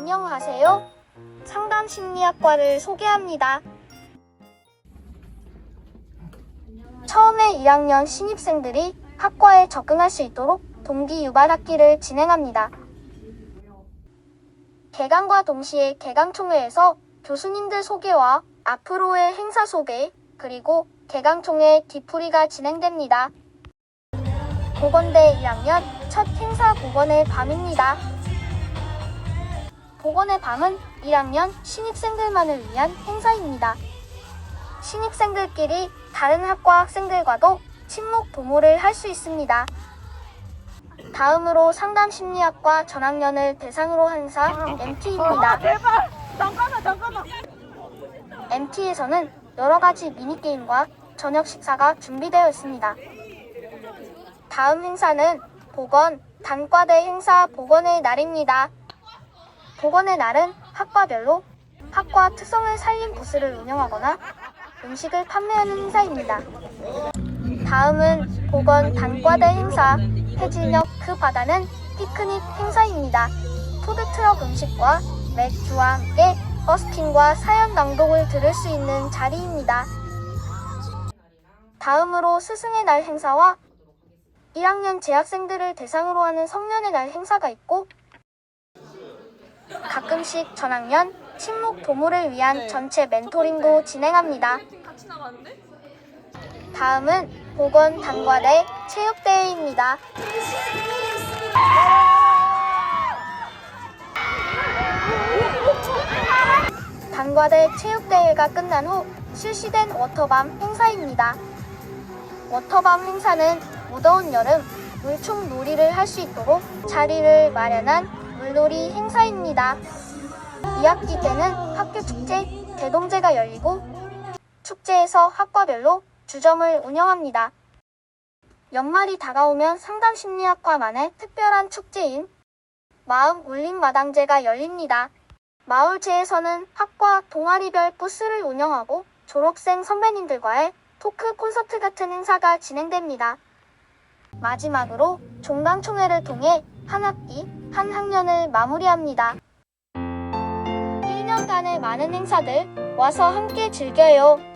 안녕하세요. 상담 심리학과를 소개합니다. 처음에 1학년 신입생들이 학과에 적응할 수 있도록 동기 유발 학기를 진행합니다. 개강과 동시에 개강총회에서 교수님들 소개와 앞으로의 행사 소개, 그리고 개강총회 뒤풀이가 진행됩니다. 보건대 1학년 첫 행사 보건의 밤입니다. 보건의 밤은 1학년 신입생들만을 위한 행사입니다. 신입생들끼리 다른 학과 학생들과도 친목 도모를 할 수 있습니다. 다음으로 상담 심리학과 전학년을 대상으로 한 행사 MT입니다. 제발 잠깐만 잠깐만 MT에서는 여러 가지 미니게임과 저녁 식사가 준비되어 있습니다. 다음 행사는 보건, 단과대 행사 보건의 날입니다. 보건의 날은 학과별로 학과 특성을 살린 부스를 운영하거나 음식을 판매하는 행사입니다. 다음은 보건 단과대 행사, 해질녘 그 바다는 피크닉 행사입니다. 푸드트럭 음식과 맥주와 함께 버스킹과 사연 낭독을 들을 수 있는 자리입니다. 다음으로 스승의 날 행사와 1학년 재학생들을 대상으로 하는 성년의 날 행사가 있고 가끔씩 전학년 친목 도모를 위한 전체 멘토링도 진행합니다. 같이 나가는데? 다음은 보건 단과대 체육대회입니다. 단과대 체육대회가 끝난 후 실시된 워터밤 행사입니다. 워터밤 행사는 무더운 여름 물총 놀이를 할 수 있도록 자리를 마련한 물놀이 행사입니다. 2학기 때는 학교 축제 대동제가 열리고 축제에서 학과별로 주점을 운영합니다. 연말이 다가오면 상담심리학과만의 특별한 축제인 마음 울림마당제가 열립니다. 마을제에서는 학과 동아리별 부스를 운영하고 졸업생 선배님들과의 토크 콘서트 같은 행사가 진행됩니다. 마지막으로 종강총회를 통해 한 학기, 한 학년을 마무리합니다. 1년간의 많은 행사들 와서 함께 즐겨요.